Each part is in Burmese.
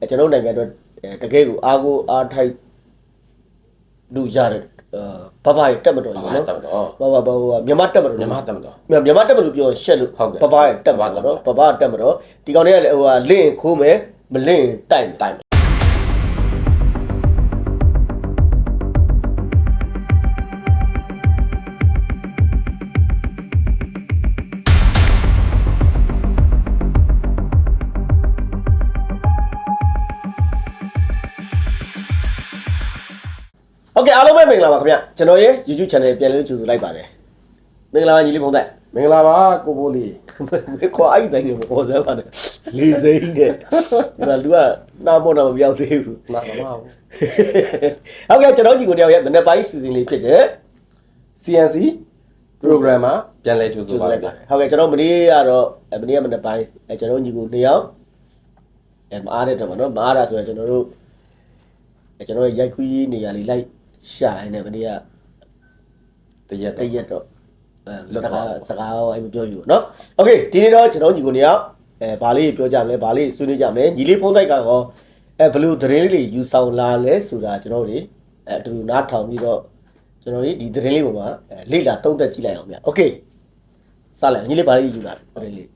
အဲကျွန်တော်တို့နိုင်ငံအတွက်အဲတကယ်ကိုအားကိုအားထိုက်လူရတဲ့အာဘဘရဲ့တက်မတော်ဘာကြီးမှနော်တက်တော့ဘဘဘဟိုကမြန်မာတက်မတော်မြန်မာတက်တော့မြန်မာတက်မလို့ပြောရင်ရှက်လို့ဟုတ်ကဲ့ဘဘရဲ့တက်မှာနော်ဘဘတက်မတော်ဒီကောင်တွေကလည်းဟိုကလင့်ခိုးမယ်မလင့်တိုက်မယ်တိုင် ဟုတ်ကဲ့အားလုံးပဲမင်္ဂလာပါခင်ဗျကျွန်တော်ရဲ့ YouTube channel ပြန်လည်ကြိုဆိုလိုက်ပါတယ်မင်္ဂလာပါညီလေးဖုံးသက်မင်္ဂလာပါကိုဘိုးလေးခွာအဲ့တိုင်းကိုပေါ်စဲပါနဲ့လေးစိမ့်တဲ့ဒါလူကနာမောနာမပြောက်သေးဘူးလာပါဘူးဟုတ်ကဲ့ကျွန်တော်ညီကိုတယောက်ရဲ့မနေ့ပိုင်းစီစဉ်လေးဖြစ်တဲ့ CNC programmer ပြန်လည်ကြိုဆိုပါလိုက်ပါတယ်ဟုတ်ကဲ့ကျွန်တော်မနေ့ကတော့မနေ့ကမနေ့ပိုင်းအဲကျွန်တော်ညီကိုနှစ်ယောက်အဲမအားတဲ့တော့ဗောနော်မအားတာဆိုရင်ကျွန်တော်တို့ကျွန်တော်ရိုက်ခွေးနေရာလေးလိုက် ရှာရနေမနေ့က တရက် တ တော့ ရက်တော့အဲ လွတ် စ သွား ကား တယ် စကားရောအဲ့မပြောယူဘူးเนาะโอเคဒီနေ့တော့ကျွန်တော်ညီကိုနေရောက်အဲဘာလေးပြောကြမလဲဘာလေးဆွေးနွေးကြမလဲညီလေးဖုန်းတိုက်ကရောအဲဘယ်လိုသတင်းလေးတွေယူဆောင်လာလဲဆိုတာကျွန်တော်တို့အဲအတူတူနားထောင်ပြီးတော့ကျွန်တော်ဒီသတင်းလေးပေါ်မှာအဲလေ့လာသုံးသပ်ကြည့်လိုက်အောင်ဗျโอเคစလိုက်ညီလေးဘာလေးယူလာသတင်းလေး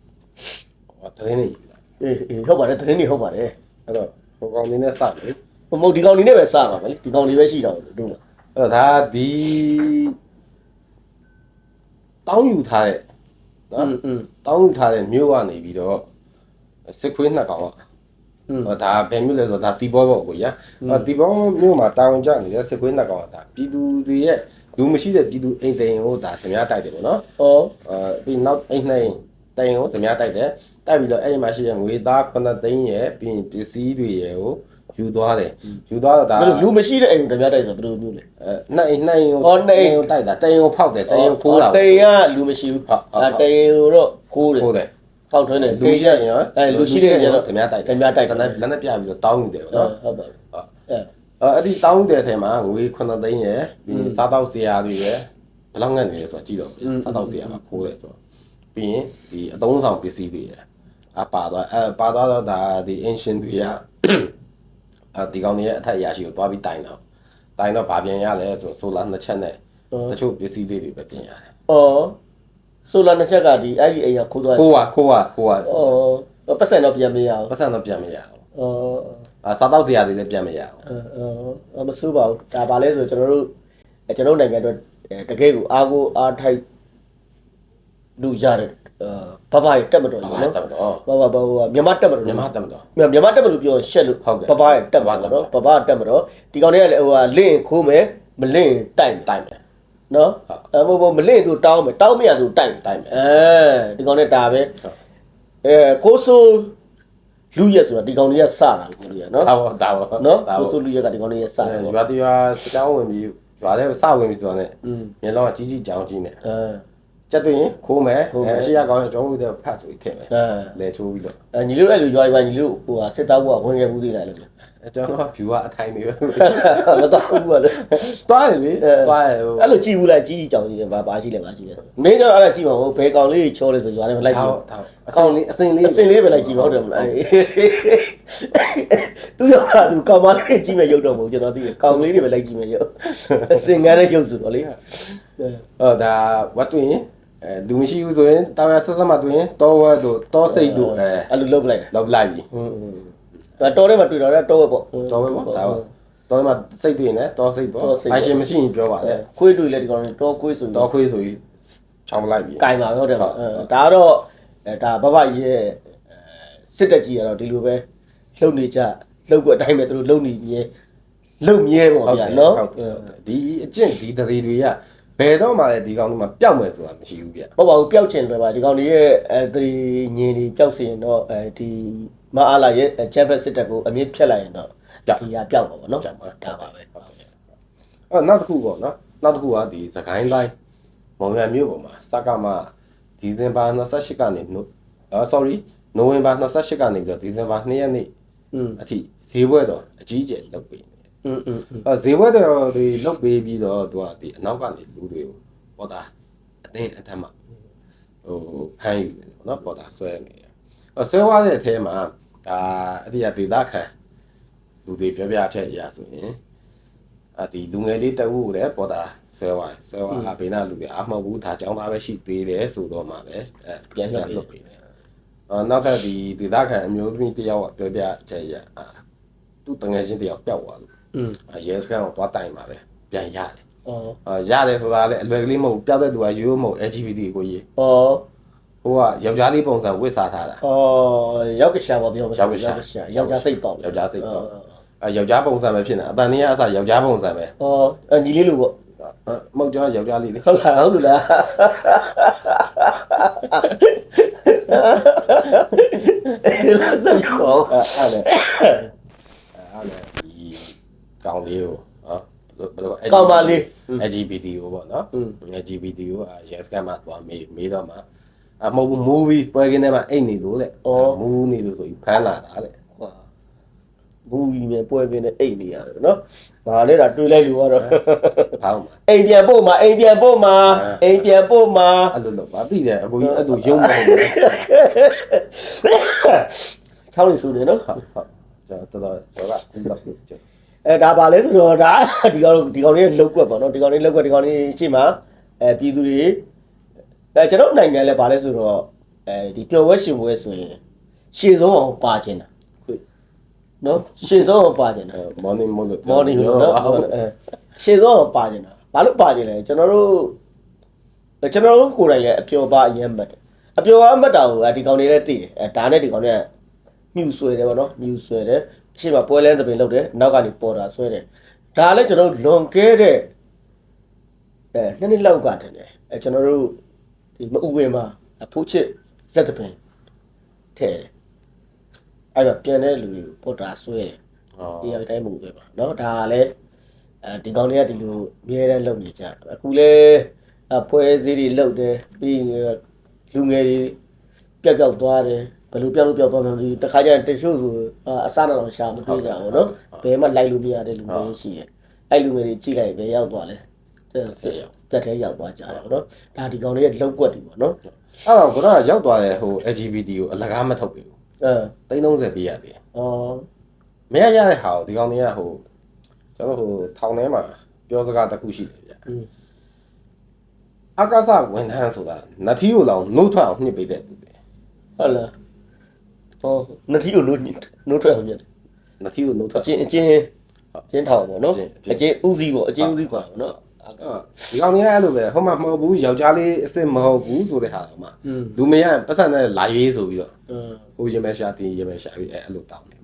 ဟောသတင်းနေယူလာ အေးအေးဟုတ်ပါတယ်သတင်းတွေဟုတ်ပါတယ် အဲ့တော့ဟိုကောင်နေနဲ့စတယ် မဟုတ်ဒီကောင်နေနဲ့ပဲစပါမယ်လေဒီကောင်နေပဲရှိတာတို့မှာအဲ့တော့ဒါဒီတောင်းယူထားတဲ့နော်တောင်းယူထားတဲ့မြို့ကနေပြီးတော့စစ်ခွေးနှစ်ကောင်ကဟောဒါဘယ်မျိုးလဲဆိုတော့ဒါတီဘောပေါ့ကိုရဟောတီဘောမျိုးမှာတာဝန်ကျနေတဲ့စစ်ခွေးနှစ်ကောင်ကဒါပြည်သူတွေရဲ့လူမရှိတဲ့ပြည်သူအိမ်တိုင်ကိုဒါခင်ဗျားတိုက်တယ်ပေါ့နော်ဟုတ်အဲပြီးနောက်အိမ်နှိမ် တိုင်ကိုဓမြတိုက်တယ်တိုက်ပြီးတော့အဲ့ဒီမှာရှိတဲ့ငွေသား9သိန်းရဲ့ပြီးရင်ပစ္စည်းတွေရဲ့ကိုယူသွားတယ်ယူသွားတော့ဒါဘယ်လိုလူမရှိတဲ့အိမ်ဓမြတိုက်ဆိုဘယ်လိုမျိုးလဲအဲနှိမ်နှိမ်ကိုအော်နှိမ်ကိုတိုက်တာတိုင်ကိုဖောက်တယ်တိုင်ကိုခိုးတာတေးကလူမရှိဘူးဟုတ်ဟုတ်အဲတေးတော့ခိုးတယ်ခိုးတယ်ဖောက်ထွင်းတယ်လူရှိရင်ရောအဲလူရှိတဲ့ရင်တော့ဓမြတိုက်တယ်ဓမြတိုက်တယ်လက်နဲ့လက်နဲ့ပြပြီးတော့တောင်းယူတယ်ပေါ့နော်နော်ဟုတ်ပါဘူးဟုတ်အဲအဲအဲ့ဒီတောင်းယူတဲ့အထက်မှာငွေ9သိန်းရဲ့ပြီးရင်စားတောက်စရာတွေရဲ့ဘယ်လောက်ငတ်နေလဲဆိုတော့ကြည့်တော့စားတောက်စရာကခိုးတယ်ဆိုတော့ ပြီးရင်ဒီအသုံးဆောင်ပစ္စည်းတွေရဲ့အပါတော့အဲပါတော့ဒါဒီ ancient တွေကအဲဒီကောင်တွေရဲ့အထက်အရာရှိကိုသွားပြီးတိုင်တော့တိုင်တော့ဗာပြန်ရလဲဆိုဆိုလာနှစ်ချက်နဲ့တချို့ပစ္စည်းလေးတွေပဲပြင်ရတယ်ဩဆိုလာနှစ်ချက်ကဒီအဲ့ဒီအိမ်ကခိုးသွားတယ်ခိုးပါခိုးပါခိုးပါဆိုတော့ဩပတ်စံတော့ပြန်မရအောင်ပတ်စံတော့ပြန်မရဘူးဩအာစားတော့စရာတွေလည်းပြန်မရဘူးအဲမစိုးပါဘူးဒါပါလဲဆိုကျွန်တော်တို့အဲကျွန်တော်တို့နိုင်ငံအတွက်အဲတကယ်ကိုအားကိုအားထိုက် လူရတဲ့အာဘဘရဲ့တက်မတော် ဘာ ကြီး မှ နော် တက်တော့ ဘဘဘဟိုကမြန်မာတက်မတော် မြန်မာတက်တော့ မြန်မာတက်မလို့ပြောရင်ရှက်လို့ ဟုတ်ကဲ့ ဘဘရဲ့တက်မှာ ဘဘတက် နော်ဘဘတက်မတော့ဒီကောင်တွေကလည်းဟိုကလင့်ခိုးမယ်မလင့်တိုက်မယ် တိုင်မယ် နော် ဟုတ် အဲမဟုတ်ဘူးမလင့်သူတောင်းမယ်တောင်းမရသူတိုက်မယ် တိုက်မယ် အဲဒီကောင်နဲ့ဒါပဲအဲကိုဆိုလူရက်ဆိုတာဒီကောင်တွေကစတာလို့ပြောရနော် ဒါပေါ့ဒါပေါ့ နော် ဒါ ကို ပေါ့ ဆိုလူရက်ကဒီကောင်တွေကစတာပေါ့ ရွာတရွာစကြောင်းဝင်ပြီးရွာထဲစဝင်ပြီးဆိုတော့ね อืม မျက်လုံးကကြီးကြီးကြောင်ကြီးနဲ့ အဲ ကြက်သွင်းခိုးမယ်ခိုးမယ်အဲအရှိရကောင်းကြောင်းဦးတဲ့ဖတ်ဆိုပြီးထည့်မယ်အဲလဲချိုးပြီးတော့အဲညီတို့အဲ့လိုရွာတွေပါညီတို့ဟိုဟာစစ်သားဘုရားဝင်ခဲ့ဘူးသေးလားလို့အဲကျွန်တော်က view ကအထိုင်နေပဲမတော်ဘူးကလည်းတွားတယ်လေတွားတယ်ဟိုအဲ့လိုကြည့်ဘူးလားကြီးကြီးကြောင်ကြီးတယ်ဘာဘာရှိလဲဘာရှိလဲမင်းကျတော့အဲ့ဒါကြည့်ပါဦးဘယ်ကောင်လေးချောလဲဆိုရွာထဲမှာလိုက်ကြဒါည့်ဒါအစင်လေးအစင်လေးအစင်လေးပဲလိုက်ကြည့်ပါဟုတ်တယ်မလားသူရောကသူကောင်မလေးကြည့်မဲ့ရုပ်တော့မဟုတ်ကျွန်တော်သိတယ်ကောင်လေးတွေပဲလိုက်ကြည့်မဲ့ရုပ်အစင်ငန်းတဲ့ရုပ်ဆိုတော့လေဟောဒါဝတ်တွင် အဲလူမရှိဘူးဆိုရင်တောင်ရဆက်ဆက်မှတွင်တောဝတ်တို့တောစိတ်တို့အဲအဲ့လိုလုပ်လိုက်တာလောက်လိုက်ပြီဟွန်းဟွန်းတော်ထဲမှာတွေ့တော့တော့ပေါ့တောပဲပေါ့ဒါပေါ့တောမှာစိတ်တွင်နဲ့တောစိတ်ပေါ့အိုင်ရှင်မရှိရင်ပြောပါလေခွေးတွေ့လဲဒီကောင်တော့ခွေးဆိုရင်တောခွေးဆိုပြီးချောင်းလိုက်ပြီကင်ပါဟုတ်တယ်ပါဒါကတော့အဲဒါဘဘရဲ့စစ်တက်ကြီးကတော့ဒီလိုပဲလှုပ်နေကြလှုပ်ကွအတိုင်းပဲသူတို့လှုပ်နေမြဲလှုပ်မြဲပေါ့ဗျာနော်ဟုတ်တယ်ဟုတ်တယ်ဒီအကျင့်ဒီတရေတွေက ဘယ်တော့မှလည်းဒီကောင်တို့မှပျောက်မယ်ဆိုတာမရှိဘူးဗျဟုတ်ပါဘူးပျောက်ချင်တယ်ပါဒီကောင်လေးရဲ့အဲဒီညင်တွေပျောက်စီရင်တော့အဲဒီမအားလာရဲ့ချက်ဖက်စစ်တပ်ကိုအမြင့်ဖြတ်လိုက်ရင်တော့ဒီဟာပျောက်ပါဗောနော်ကြောက်ပါဒါပါပဲဟုတ်တယ်အဲ့နောက်တစ်ခုပေါ့နော်နောက်တစ်ခုကဒီစကိုင်းတိုင်းမောင်ရမြို့ပေါ်မှာစကမဒီဇင်ဘာ28ကနေနိုအာ sorry နိုဝင်ဘာ28ကနေပြီးတော့ဒီဇင်ဘာ2ရက်နေ့อืมအထိဈေးပွဲတော့အကြီးအကျယ်လုပ်ပေးနေတယ် อืมอืมอืม အဲဈေးပွဲတော်တွေလုပ်ပေးပြီးတော့သူကဒီအနောက်ကနေလူတွေကိုပေါ်တာအတင်းအထက်မှာဟိုဖမ်းယူတယ်ပေါ့နော်ပေါ်တာဆွဲနေတယ်အဲဆွဲသွားတဲ့အထဲမှာဒါအတိအဒေတာခံ လူတွေပြောပြချက်အရာဆိုရင်အဒီလူငယ်လေးတအုပ်ကိုလည်းပေါ်တာဆွဲသွားဆွဲသွားအဘေနာလူတွေအမဟုတ်ဘူးဒါကြောင်းသားပဲရှိသေးတယ်ဆိုတော့မှပဲအဲပြန်လွတ်ပေးတယ်အော်နောက်ထပ်ဒီဒေသခံအမျိုးသမီးတယောက်ကပြောပြချက်အရာအာသူ့တငယ်ချင်းတယောက်ပျောက်သွားလို့ อืมရဲစခန်းကိုသွားတိုင်ပါပဲပြန်ရတယ်အော်ရတယ်ဆိုတာလည်းအလွယ်ကလေးမဟုတ်ပြတဲ့သူကရိုးရိုးမဟုတ် LGBT ကိုရေးဩဟိုကယောက်ျားလေးပုံစံဝစ်စားထားတာဩယောက်ကရှာပေါ့ပြောမစယောက်ျားရှာယောက်ျားစိတ်ပေါ့ယောက်ျားစိတ်ပေါ့အဲယောက်ျားပုံစံပဲဖြစ်နေတာအတန်တည်းကအစယောက်ျားပုံစံပဲဩညီလေးလိုပေါ့မဟုတ်ကြောယောက်ျားလေးလေဟုတ်လားဟုတ်လားအဲ့ဒါဆက်ခေါ်အဲ့ဒါအဲ့ဒါ ကောင်လေးကိုနော်ဘယ်လိုကောင်မလေး LGBT ကိုပေါ့နော်อืม LGBT ကိုအာ yes ကမှသွားမေးမေးတော့မှအမဟုတ်ဘူး movie ပွဲကင်းထဲမှာအိတ်နေလို့တဲ့မူးနေလို့ဆိုပြီးဖမ်းလာတာတဲ့ကွာဘူးကြီးနဲ့ပွဲကင်းနဲ့အိတ်နေရတယ်နော်ဒါလည်းဒါတွေးလိုက်လို့ကတော့ဖောင်းမှာအိမ်ပြန်ပို့မှာအိမ်ပြန်ပို့မှာအိမ်ပြန်ပို့မှာအဲ့လိုလို့ဗာပြီးတယ်အကိုကြီးအဲ့လိုရုံးတယ်ဟုတ်ချောင်းနေစုနေနော်ဟုတ်ကျွန်တော်တော်တော်ကဒီလောက်ကျွန် အဲဒါပါလဲဆိုတော့ဒါဒီကောင်ဒီကောင်လေးလောက်ကွက်ပေါ့နော်ဒီကောင်လေးလောက်ကွက်ဒီကောင်လေးရှေ့မှာအဲပြည်သူတွေအဲကျွန်တော်နိုင်ငံလည်းပါလဲဆိုတော့အဲဒီပျော်ဝဲရှင်ပွဲဆိုရင်ရှေ့ဆုံးအောင်ပါခြင်းတာခွေနော်ရှေ့ဆုံးအောင်ပါခြင်းတာ morning မို့လို့ morning လို့နော်အဲရှေ့ဆုံးအောင်ပါခြင်းတာဘာလို့ပါခြင်းလဲကျွန်တော်တို့ကျွန်တော်တို့ကိုယ်တိုင်လည်းအပျော်ပါအရင်မှတ်တယ်အပျော်ပါမှတ်တာကိုဒီကောင်လေးလည်းသိတယ်အဲဒါနဲ့ဒီကောင်လေးကမြူဆွဲတယ်ပေါ့နော်မြူဆွဲတယ် ရှေ့မှာပွဲလဲသပင်လုပ်တယ်နောက်ကနေပေါ်တာဆွဲတယ်ဒါလည်းကျွန်တော်တို့လွန်ခဲ့တဲ့အဲနှစ်နှစ်လောက်ကတည်းကအဲကျွန်တော်တို့ဒီမအူပင်မှာအဖိုးချစ်ဇက်သပင်ထဲတယ်အဲ့တော့ပြန်တဲ့လူတွေကိုပေါ်တာဆွဲတယ် ဟော အေးရတိုင်းမှုပဲပါเนาะဒါကလည်းအဲဒီကောင်တွေကဒီလိုအမြဲတမ်းလုပ်နေကြတာအခုလဲအပွဲစည်းတွေလုပ်တယ်ပြီးရင်လူငယ်တွေပျောက်ပျောက်သွားတယ် ဘယ်လိုပြောက်လို့ပြောက်သွားမှန်းဒီတခါကျရင်တချို့ဆိုအစနာတော့ရှာမတွေ့ကြဘူးနော်ဘယ်မှလိုက်လို့မရတဲ့လူတွေရှိတယ်အဲ့လူတွေကြည့်လိုက်ပဲရောက်သွားလဲတက်တက်ထဲရောက်သွားကြတယ်နော်ဒါဒီကောင်လေးရဲ့လောက်ွက်တူပေါ့နော်အဲ့တော့ကတော့ရောက်သွားတဲ့ဟို LGBT ကိုအလကားမထုတ်ဘူးအဲ330ပေးရသေးတယ်ဩမရရတဲ့ဟာကိုဒီကောင်လေးကဟိုကျွန်တော်ဟိုထောင်ထဲမှာပြောစကားတစ်ခုရှိတယ်ဗျအကားစဝန်ထမ်းဆိုတာနတ်သီးကိုလောင်နှုတ်ထအောင်နှိပ်ပေးတဲ့သူတယ်ဟုတ်လား ဟောနှစ်ထီကိုလို့နိုးထွက်အောင်ပြတယ်နတ်ထီကိုနှုတ်ထွအက်ကျင်းအကျင်းအကျင်းထောင်ပေါ့နော်အကျဉ်းအကျင်းဥစည်းပေါ့အကျင်းဥစည်းခေါ်တာပေါ့နော်အဲ့ဒီကောင်တွေကအဲ့လိုပဲဟိုမှာမဟုတ်ဘူးယောက်ျားလေးအစ်စ်မဟုတ်ဘူးဆိုတဲ့ဟာတော့မှอืมလူမရပတ်စံနဲ့လာရွေးဆိုပြီးတော့အင်းဟိုရင်မဲရှာတင်ရင်မဲရှာပြီးအဲ့အဲ့လိုတောင်းတယ်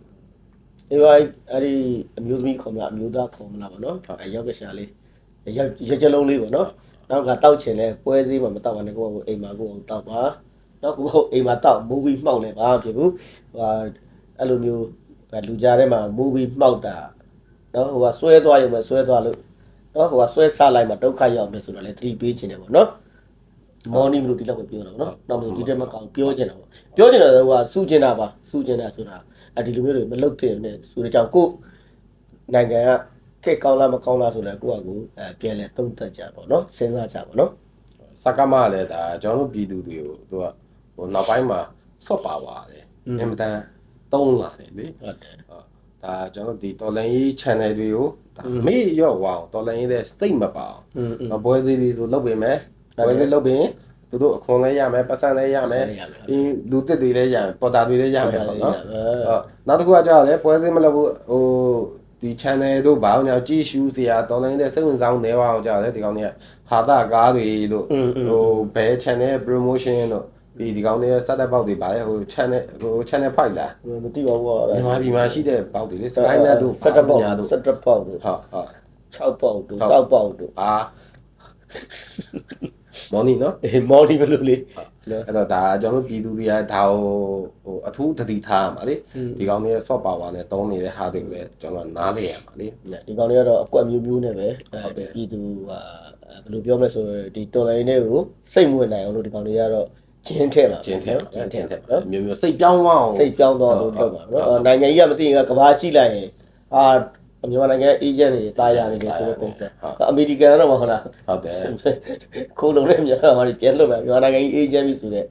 ဒီပါအဲ့ဒီအမျိုးသမီးခေါ်မလားအမျိုးသားခေါ်မလားပေါ့နော်ဟုတ်အဲရောက်ကရှာလေးရက်ရက်ကြလုံးလေးပေါ့နော်နောက်ကတောက်ချင်လဲပွဲစည်းမှာမတောက်ပါနဲ့ကိုယ့်ကိုအိမ်မှာကိုယ့်ကိုတောက်ပါ နောက်ကိုယ့်အိမ်မှာတောက်မူပြီးမှောက်လဲပါဖြစ်ဘူးဟိုဟာအဲ့လိုမျိုးလူကြားထဲမှာမူပြီးမှောက်တာနော်ဟိုကဆွဲသွားရုံပဲဆွဲသွားလို့နော်ဟိုကဆွဲဆလိုက်မှာဒုက္ခရောက်မယ်ဆိုတော့လေသတိပေးခြင်းတယ်ပေါ့နော် morning လို့ဒီလောက်ပဲပြောတာပေါ့နော်နောက်မှဒီတက်မကောင်းပြောချင်တာပေါ့ပြောချင်တာကဟိုကစူချင်တာပါစူချင်တာဆိုတာအဒီလိုမျိုးတွေမလုပ်တဲ့နဲ့ဆိုတဲ့ကြောင့်ကိုနိုင်ငံကခက်ကောင်းလားမကောင်းလားဆိုလဲကိုကကိုအဲပြန်လဲသုံးသပ်ကြပါတော့စဉ်းစားကြပါတော့စကမလည်းဒါကျွန်တော်တို့ပြည်သူတွေကိုသူက ဟိုနောက်ပိုင်းမှာဆော့ပါပါတယ်အင်မတန်တုံးလာတယ်လေဟုတ်တယ်ဒါကျွန်တော်ဒီတော်လန်ရေး channel တွေကိုဒါမေ့ရော့ဝအောင်တော်လန်ရေးတဲ့စိတ်မပါအောင်ဘွဲစီတွေဆိုလုပ်ပေးမယ်ဘွဲစီလုပ်ပေးရင်သူတို့အခွန်လည်းရမယ်ပတ်စံလည်းရမယ်ပြီးလူသစ်တွေလည်းရမယ်ပေါ်တာတွေလည်းရမယ်ပေါ့နော်ဟုတ်နောက်တစ်ခုကကြာလဲပွဲစင်းမလုပ်ဘူးဟိုဒီ channel တို့ဘာလို့ညာကြည့်ရှုစရာတော်လိုင်းတဲ့စိတ်ဝင်စားနေပါအောင်ကြာလဲဒီကောင်တွေကဟာတာကားတွေလို့ဟိုဘဲ channel promotion လို့ ဒီဒီကောင်တွေက setup box တွေဗါလေဟို channel ဟို channel ဖိုက်လားမသိပါဘူးမြန်မာပြည်မှာရှိတဲ့ box တွေလေစကိုင်းနက်တို့စက်တပေါက်ညာတို့စက်တပေါက်တို့ဟုတ်ဟုတ်6ပေါက်တို့စောက်ပေါက်တို့အာမော်နီနော်အေး morning ဘယ်လိုလဲနော်အဲ့တော့ဒါကျွန်တော်တို့ပြည်သူတွေကဒါကိုဟိုအထူးတတိထားရမှာလေอืมဒီကောင်တွေ soft power နဲ့တုံးနေတဲ့ဟာတွေကိုလည်းကျွန်တော်နားလည်ရမှာလေဒီကောင်တွေကတော့အကွက်မျိုးမျိုးနဲ့ပဲဟုတ်တယ်ပြည်သူဟာဘယ်လိုပြောမလဲဆိုတော့ဒီတော်လိုင်းတွေကိုစိတ်မဝင်နိုင်အောင်လို့ဒီကောင်တွေကတော့ ကျင်းထဲမှာကျင်းထဲမှာကျင်းထဲကျင်းထဲမှာမှာမျိုးမျိုးစိတ်ပြောင်းသွားအောင်စိတ်ပြောင်းတော့လို့လုပ်ပါနော်အော်နိုင်ငံကြီးကမသိရင်ကကဘာကြည့်လိုက်ရင်အာမြန်မာနိုင်ငံအေဂျင့်တွေတာယာနေတယ်ဆိုတဲ့ပုံစံအမေရိကန်ကတော့မဟုတ်လားဟုတ်တယ်ခိုးလုံးနဲ့မြန်မာတွေပြန်လွတ်မယ်မြန်မာနိုင်ငံကြီးအေဂျင့်ပြီဆိုတဲ့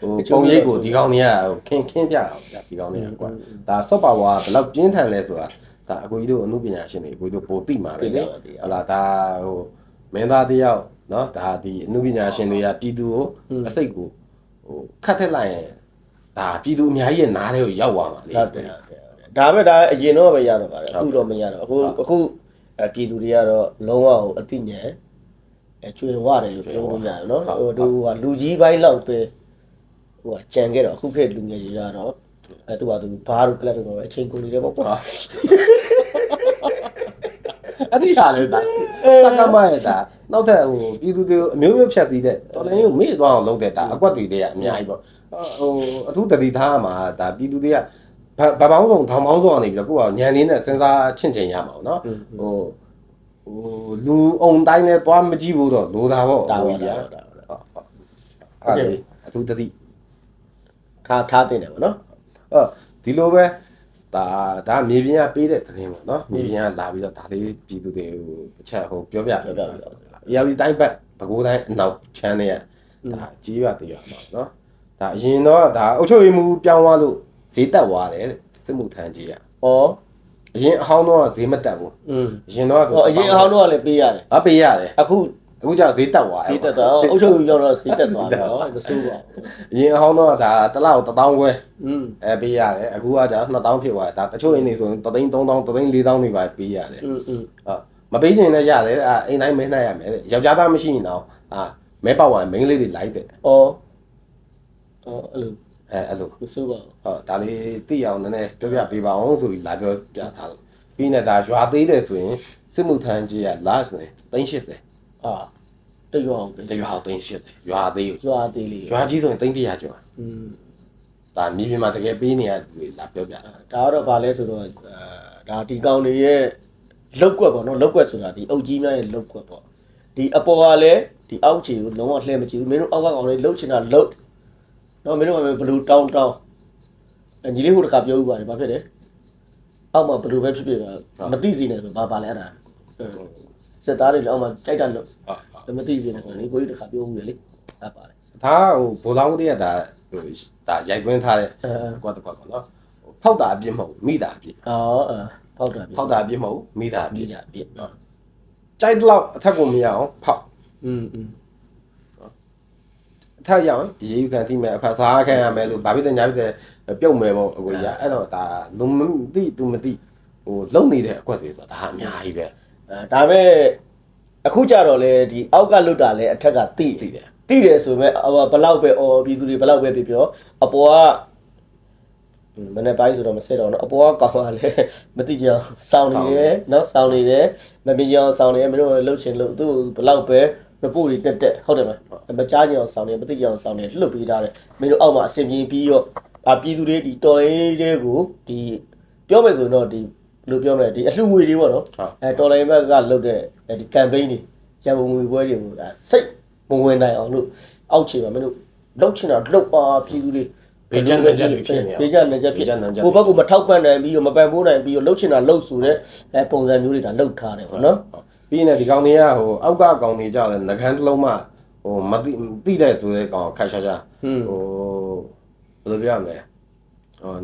ဟိုပုံရိပ်ကိုဒီကောင်တွေကဟိုခင်းခင်းပြအောင်ဗျာဒီကောင်တွေကကွာဒါဆော့ပါဝါဘယ်လောက်ပြင်းထန်လဲဆိုတာဒါအကိုကြီးတို့အမှုပညာရှင်တွေအကိုကြီးတို့ပိုသိမှာပဲလေဟလာဒါဟိုမင်းသားတယောက် နော်ဒါဒီအမှုပညာရှင်တွေကပြည်သူကိုအစိတ်ကိုဟိုခတ်ထက်လိုက်ရင်ဒါပြည်သူအများကြီးရဲ့နားထဲကိုရောက်သွားမှာလေဟုတ်တယ်ဟုတ်တယ်ဒါပဲဒါအရင်တော့ပဲရတော့ပါတယ်အခုတော့မရတော့အခုအခုပြည်သူတွေကတော့လုံးဝအသိဉာဏ်အကျွေဝတယ်လို့ပြောလို့ရတယ်နော်ဟိုသူကလူကြီးပိုင်းလောက်ပဲဟိုကကြံခဲ့တော့အခုခေတ်လူငယ်တွေကတော့အဲသူကသူဘားတို့ကလပ်တို့ကအချိန်ကုန်နေတယ်ပေါ့ကွာ အဲ့ဒီဟာလေဒါစကမရဲ့ဒါနောက်ထပ်ဟိုပြည်သူတွေကိုအမျိုးမျိုးဖြတ်စည်းတဲ့တော်လည်းကိုမေ့သွားအောင်လုပ်တဲ့ဒါအကွက်တွေတည်းကအများကြီးပေါ့ဟိုအထူးတတိထားရမှာဒါပြည်သူတွေကဗဗပေါင်းဆောင်ထောင်ပေါင်းဆောင်ကနေပြီးတော့ကိုကညံလေးနဲ့စဉ်းစားချင့်ချိန်ရမှာပေါ့နော်ဟိုဟိုလူအုံတိုင်းနဲ့သွားမကြည့်ဘူးတော့လိုတာပေါ့ဒါဟိုပါကြီးဒါကပါဒါပါဟုတ်ဟုတ်အဲ့ဒီအထူးတတိထားထားတင်တယ်ပေါ့နော်အော်ဒီလိုပဲ ဒါဒါမြေပြင်ကပေးတဲ့သတင်းပေါ့နော်မြေပြင်ကလာပြီးတော့ဒါလေးပြည်သူတွေကိုတစ်ချက်ဟိုပြောပြပြောပြဆိုတာအရာဒီတိုင်းဘက်ဘကိုးတိုင်းအနောက်ချမ်းတဲ့ဒါကြီးရသေးရမှာနော်ဒါအရင်တော့ဒါအုတ်ချုပ်ရည်မှုပြောင်းသွားလို့ဈေးတက်သွားတယ်စစ်မှုထမ်းကြီးရဩအရင်အဟောင်းတော့ဈေးမတက်ဘူးอืมအရင်တော့ဆိုဟောအရင်အောင်တော့လည်းပေးရတယ်အပေးရတယ်အခု အခုကြာဈေးတက်သွားဈေးတက်သွားအုပ်ချုပ်ရောက်တော့ဈေးတက်သွားတော့မဆိုးပါဘူးအရင်အဟောင်းတော့ဒါတစ်လောက်1000ခွဲအဲပေးရတယ်အခုကကြာ2000ဖြစ်သွားတယ်ဒါတချို့အိမ်တွေဆိုရင်3သိန်း3000 3သိန်း4000တွေပါပေးရတယ်ဟုတ်မပေးချင်လည်းရတယ်အဲအိမ်တိုင်းမဲနိုင်ရမယ်တဲ့ယောက်ျားသားမရှိရင်တော့အာမဲပေါဝါမိန်းလေးတွေလိုက်တယ်ဩဩအဲ့လိုအဲအဲ့လိုမဆိုးပါဘူးဟုတ်ဒါလေးသိအောင်နည်းနည်းပြောပြပေးပါအောင်ဆိုပြီးလာပြောပြထားလို့ပြီးနေတာရွာသေးတယ်ဆိုရင်စစ်မှုထမ်းကြီးက last နဲ့380 အာတရွာအောင်တရွာ380ရွာသေးကိုရွာသေးလေးရွာကြီးဆိုရင်300ကျော်อืมဒါမြေပြင်မှာတကယ်ပေးနေရလူတွေလာပြောပြတာဒါကတော့ဗာလဲဆိုတော့အာဒါဒီကောင်တွေရဲ့လောက်ကွက်ပေါ့နော်လောက်ကွက်ဆိုတာဒီအုတ်ကြီးများရဲ့လောက်ကွက်ပေါ့ဒီအပေါ်ကလည်းဒီအောက်ခြေကိုလုံးဝလှည့်မကြည့်ဘူးမင်းတို့အောက်ကကောင်လေးလှုပ်ချင်တာလှုပ်နော်မင်းတို့ကဘလူးတောင်းတောင်းအညီလေးဟိုတစ်ခါပြောဥပါတယ်ဘာဖြစ်လဲအောက်မှာဘလူးပဲဖြစ်ဖြစ်ကမသိစီနဲ့ဆိုဘာပါလဲအဲ့ဒါ စက်သားတွေလည်းအောက်မှာကြိုက်တာလို့ ဟုတ် မသိစီနဲ့ဆိုလေကိုကြီးတစ်ခါပြောဦးလေလေအဲ့ပါတယ် ဒါဟိုဘိုးလောင်းတည်းကဒါဟိုဒါရိုက်ကွင်းထားတဲ့ အဲ ကွက်တစ်ခွက်ပေါ့နော်ဟိုဖောက်တာအပြစ်မဟုတ်ဘူးမိတာအပြစ် အော်ဖောက်တာပြီ ဖောက်တာအပြစ်မဟုတ်ဘူးမိတာအပြ ပြ စ် ကြပြနော် ကြိုက်တဲ့လောက်အထက်ကိုမရအောင်ဖောက် อืมอืม အထက်ရအောင်ရေယူခံတိမဲ့အဖစားခံရမယ်လို့ဗာပိတညာပိတဲ့ပြုတ်မယ်ပေါ့အကိုကြီးကအဲ့တော့ဒါလုံမသိသူမသိဟိုလုံနေတဲ့အကွက်တွေဆိုတာဒါအများကြီးပဲ အဲဒါပေမဲ့အခုကြတော့လေဒီအောက်ကလွတ်တာလေအထက်ကတိသိတယ်တိတယ်ဆိုမဲ့ဟိုဘလောက်ပဲအော်ပြည်သူတွေဘလောက်ပဲပြောပြောအပေါ်ကဟွန်းမနေ့ပိုင်းဆိုတော့မဆက်တော့နော်အပေါ်ကကောင်းပါလေမတိကြအောင်စောင်းနေတယ်နော်စောင်းနေတယ်မပြင်းကြအောင်စောင်းနေတယ်မင်းတို့လှုပ်ချင်လို့သူ့ဘလောက်ပဲ report တွေတက်တက်ဟုတ်တယ်မလားမကြားကြအောင်စောင်းနေမတိကြအောင်စောင်းနေလှုပ်ပေးထားတယ်မင်းတို့အောက်မှာအစင်ပြင်းပြီးတော့အပြည်သူတွေဒီတော်ရေးတွေကိုဒီပြောမယ်ဆိုတော့ဒီဘယ် လိုပြောမလဲဒီအလှငွေတွေပေါ့နော်ဟုတ်အဲတော်လိုင်းဘက်ကလုပ်တဲ့ဒီ campaign တွေရန်ကုန်ငွေပွဲတွေကိုဒါစိတ်မဝင်နိုင်အောင်လို့အောက်ခြေမှာမင်းတို့လောက်ချင်တာလောက်ပါပြည်သူတွေဘေးကျန်တဲ့ချက်တွေဖြစ်နေအောင်ဘေးကျန်တဲ့ချက်ဖြစ်ဘေးကျန်တဲ့ချက်ကိုယ့်ဘက်ကမထောက်ပံ့နိုင်ပြီးတော့မပံ့ပိုးနိုင်ပြီးတော့လောက်ချင်တာလောက်ဆိုတဲ့အဲပုံစံမျိုးတွေဒါလောက်ထားတယ်ပေါ့နော်ပြီးရင်လည်းဒီကောင်တွေကဟိုအောက်ကကောင်တွေကြောက်တယ်ငကန်းတစ်လုံးမှဟိုမသိသိတဲ့ဆိုတဲ့ကောင်ခါရှာရှာဟွန်းဟိုဘယ်လိုပြောရမလဲဟို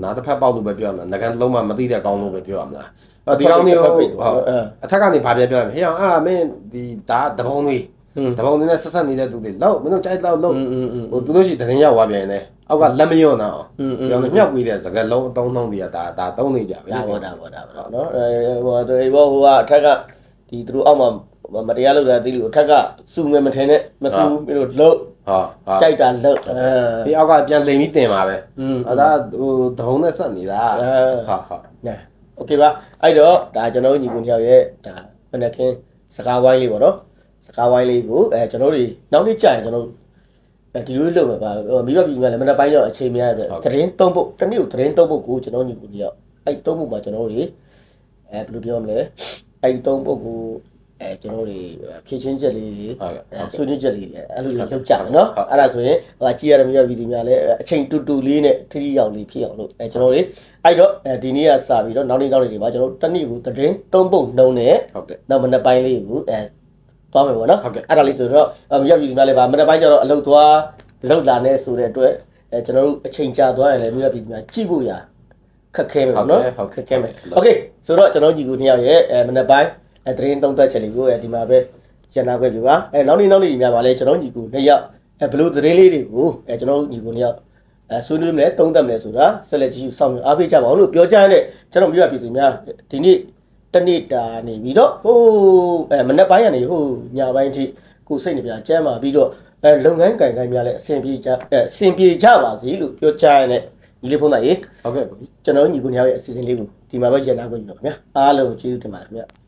နားတစ်ဖက်ပေါက်လို့ပဲပြောရမလားငကန်းတစ်လုံးမှမသိတဲ့ကောင်းလို့ပဲပြောရမလားအော်ဒီကောင်းတွေကိုဟုတ်အထက်ကနေဗာပြပြောရမယ်ဟေ့အောင်အာမင်းဒီဒါတပုံတွေတပုံတွေနဲ့ဆက်ဆက်နေတဲ့သူတွေလောက်မင်းတို့ကြိုက်လောက်လောက်ဟိုသူတို့ရှိတရင်ရောက်သွားပြန်တယ်အောက်ကလက်မညွန့်တော့ပြောင်းမြောက်ပြီးတဲ့စကလုံးအတုံးတုံးတွေကဒါဒါတုံးနေကြဗျာဘောတာဘောတာဘောတာနော်ဟိုဟိုဟိုကအထက်ကဒီသူတို့အောက်မှာမတရားလုပ်တာသိလို့အထက်ကစုမယ်မထင်နဲ့မစုဘူးပြီးတော့လုံး တ် ဟာဟာ ကြိုက်တာလုတ်အဲ ဒီအောက်ကပြန်လိမ်ပြီးတင်ပါပဲ อืม အဲ့ဒါဟိုတပုံနဲ့ဆက်နေတာ အဲ ဟာဟာ နာโอเคပါအဲ့တော့ဒါကျွန်တော်တို့ညီကုန်းချောက်ရဲ့ဒါမနက်ခင်းစကားဝိုင်းလေးပေါ့နော်စကားဝိုင်းလေးကိုအဲကျွန်တော်တို့နောက်နေ့ကြာရင်ကျွန်တော်တို့အဲဒီလိုလုပ်မှာပါမိဘပြည်ကလည်းမနက်ပိုင်းရောက်အချိန်များတဲ့သတင်းသုံးဖို့တစ်နေ့ကိုသတင်းသုံးဖို့ကိုကျွန်တော်ညီကုန်းချောက်အဲ့သုံးဖို့မှာကျွန်တော်တို့အဲဘယ်လိုပြောမလဲအဲ့သုံးဖို့ကို အဲကျွန်တော်တို့ဖြည့်ချင်းချက်လေးတွေ ဟုတ်ကဲ့ အဲဆွေးနွေးချက်လေးတွေအဲ့လိုလုပ်ကြမယ်နော်အဲ့ဒါဆိုရင်ဟိုကြည့်ရတဲ့မိဘပြည်သူများလည်းအချိန်တူတူလေးနဲ့ထိထိရောက်လေးဖြစ်အောင်လို့အဲကျွန်တော်တို့အဲ့တော့အဲဒီနေ့ကစပြီးတော့နောက်နေ့နောက်နေ့တွေပါကျွန်တော်တို့တစ်နေ့ကိုသတင်းသုံးပုံနှုံးနဲ့ ဟုတ်ကဲ့ နောက်မနေ့ပိုင်းလေးကိုအဲသွားမယ်ပေါ့နော် ဟုတ်ကဲ့ အဲ့ဒါလေးဆိုတော့မိဘပြည်သူများလည်းပါမနေ့ပိုင်းကျတော့အလုပ်သွား လောက်လာနေဆိုတဲ့အတွက်အဲကျွန်တော်တို့အချိန်ကြာသွားရင်လည်းမြို့ရပြည်များကြည့်ဖို့ရခက်ခဲမယ်ပေါ့နော် ဟုတ်ကဲ့ ခက်ခဲမယ်โอเคဆိုတော့ကျွန်တော်ညီကိုနှစ်ယောက်ရဲ့အဲမနေ့ပိုင်း အဲသတင်းသုံးသပ်ချက်လေးကိုအဲဒီမှာပဲရန်နာခွဲပြပါအဲနောက်နေ့နောက်နေ့များပါလဲကျွန်တော်ညီကိုနှစ်ယောက်အဲဘလို့သတင်းလေးတွေကိုအဲကျွန်တော်ညီကိုနှစ်ယောက်အဲဆွေးနွေးမယ်သုံးသပ်မယ်ဆိုတာဆက်လက်ကြည့်ရှုစောင့်မျှော်အားပေးကြပါအောင်လို့ပြောကြတဲ့ကျွန်တော်မြို့ရပြည်သူများဒီနေ့တနေ့တာနေပြီးတော့ဟိုးအဲမနေ့ပိုင်းကနေဟိုးညပိုင်းထိကိုယ်စိတ်နေပြကျမ်းမာပြီးတော့အဲလုပ်ငန်းကံကံများလည်းအဆင်ပြေကြအဲအဆင်ပြေကြပါစေလို့ပြောကြရတဲ့ညီလေးဖုန်းသားရေဟုတ်ကဲ့ကိုကြီးကျွန်တော်ညီကိုနှစ်ယောက်ရဲ့အစီအစဉ်လေးကိုဒီမှာပဲရန်နာခွင့်ပြုပါခင်ဗျာအားလုံးကျေးဇူးတင်ပါတယ်ခင်ဗျာ